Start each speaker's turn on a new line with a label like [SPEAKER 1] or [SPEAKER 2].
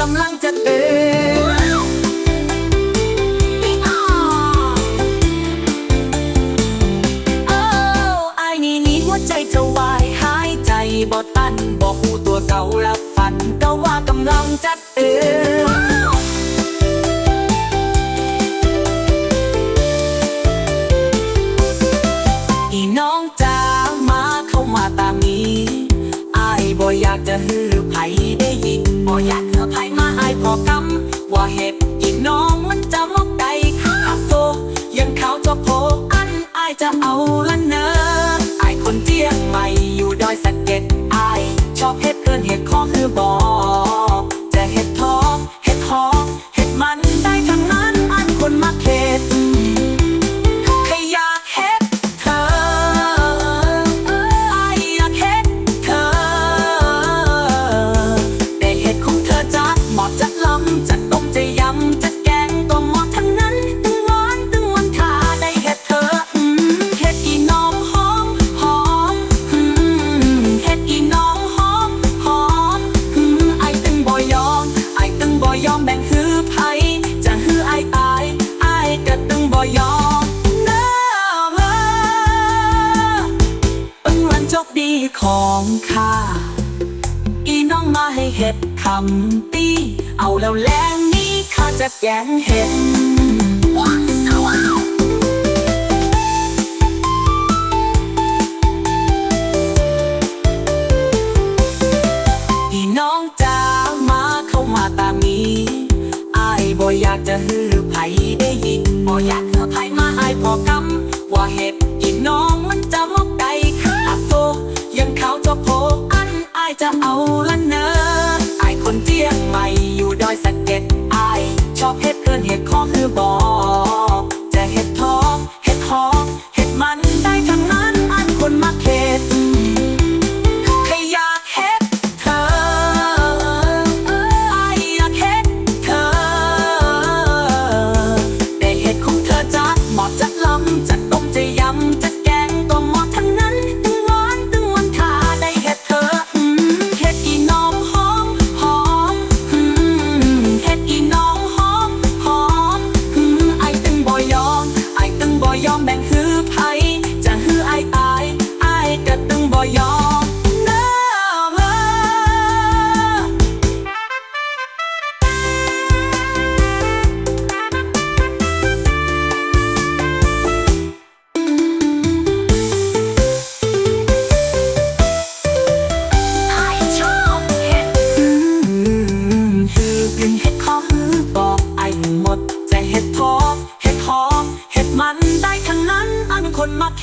[SPEAKER 1] กำลังจะเอ้ไอ้นี่ยใจจะวายหายใจบ่ตันบอกหูตัวเก่าละฝันก็ว่ากำลังจัดเอ่ยอยากจะฮือไผได้ยินบ่อยากเธอไผ พอกำว่าเห็บอีน้องมันจะมอกใดข้าโตยังเขาจะโพอันอายจะเอาละเนอไอคนเจียงใหม่อยู่ดอยสัก คดีของข้าอีน้องมาให้เห็ดคำตีเอาแล้วแรงนี้ข้าจะแกงเห็ดอีน้องจ้ามาเข้ามาตามนี้อายบ่อยากจะฮือไผได้ยินบ่อยากฮือไผมาอายพอกำว่าเห็ดอีน้อง จะเอาละเนออายคนเจียงใหม่อยู่ดอยสะเก็ดไอชอบเห็ดเกินเห็ดข้อคือบอจะเห็ดทองเห็ดหอมเห็ดมันได้ทั้งนั้นอันคนมาเข็ดแค่อยากเห็นเธอไออยากเห็นเธอได้เห็นของเธอจัดเหมาะจัดลำจัดต้ จ